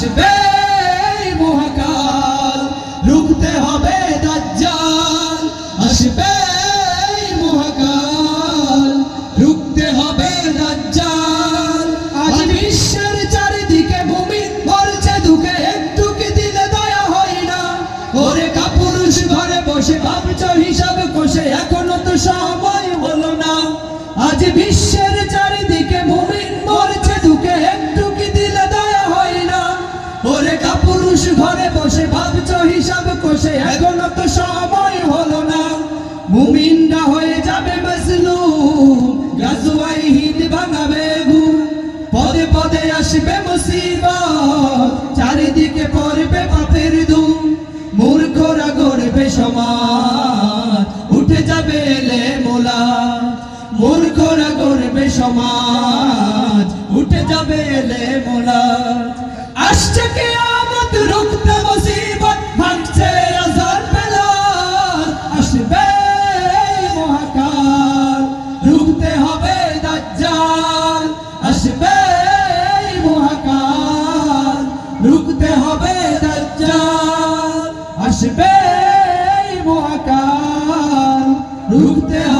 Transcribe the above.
আসবে মহাকাল। রুখতে হবে দাজ্জাল। আসবে মহাকাল। রুখতে হবে দাজ্জাল। আসবে মুসিবত, চারিদিকে পড়বে পাপের ধুম মূর্খরা গড়বে সমাজ, উঠে যাবে এলে মোলা। মূর্খরা গড়বে সমাজ, উঠে যাবে এলে মোলা। আসছে কে আমত রুখতে মুসিবত, ভাঙছে আজার বেলাল আসবে মহাকাল, রুখতে হবে দাজ্জাল। আসবে আসবে মহাকাল রুখতে হবে